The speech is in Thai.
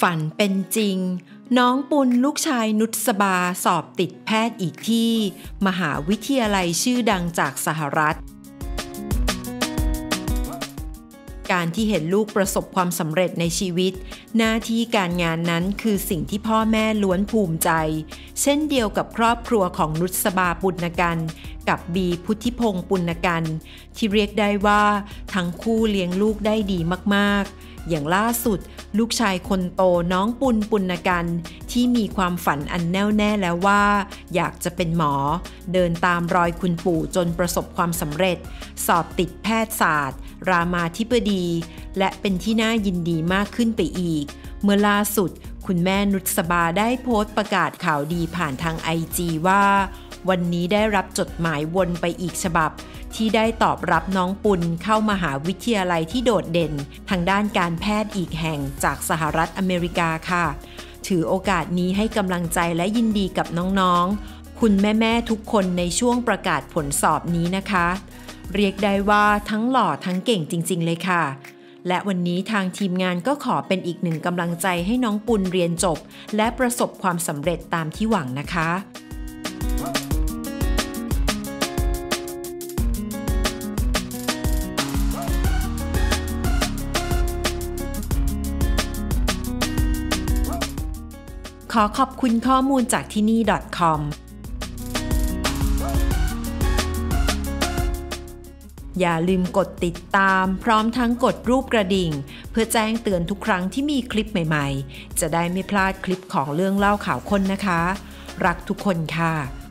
ฝันเป็นจริง น้องปุณลูกชายนุสบาสอบติดแพทย์อีกที่ มหาวิทยาลัยชื่อดังจากสหรัฐ การที่เห็นลูกประสบความสำเร็จในชีวิต หน้าที่การงานนั้นคือสิ่งที่พ่อแม่ล้วนภูมิใจ เช่นเดียวกับครอบครัวของนุสบาปุณกันกับบีพุทธิพงศ์ปุณกันที่เรียกได้ว่าทั้งคู่เลี้ยงลูกได้ดีมากๆ อย่างล่าสุด ลูกชายคนโตน้องปุณปุณกันที่มีความฝันอันแน่วแน่แล้วว่า อยากจะเป็นหมอ เดินตามรอยคุณปู่จนประสบความสำเร็จ สอบติดแพทยศาสตร์ รามาธิบดี และเป็นที่น่ายินดีมากขึ้นไปอีก เมื่อล่าสุดคุณแม่นุสบาได้โพสต์ประกาศข่าวดีผ่านทางไอจีว่า วันนี้ได้รับจดหมายวนไปอีกฉบับ ที่ได้ตอบรับน้องปุณเข้ามาหาวิทยาลัยที่โดดเด่น ทางด้านการแพทย์อีกแห่งจากสหรัฐอเมริกาค่ะ ถือโอกาสนี้ให้กำลังใจและยินดีกับน้องๆ คุณแม่ๆทุกคนในช่วงประกาศผลสอบนี้นะคะ เรียกได้ว่าทั้งหล่อทั้งเก่งจริง ๆ เลยค่ะและวันนี้ทางทีมงานก็ขอเป็นอีกหนึ่งกำลังใจให้น้องปุณเรียนจบ และประสบความสำเร็จตามที่หวังนะคะ อขอบคุณข้อมูลจากที่นี่ .com อย่าลืมกดติดตามพร้อมทั้งกดรูปกระดิ่ง เพื่อแจ้งเตือนทุกครั้งที่มีคลิปใหม่ ๆ จะได้ไม่พลาดคลิปของเรื่องเล่าข่าวคนนะคะ รักทุกคนค่ะ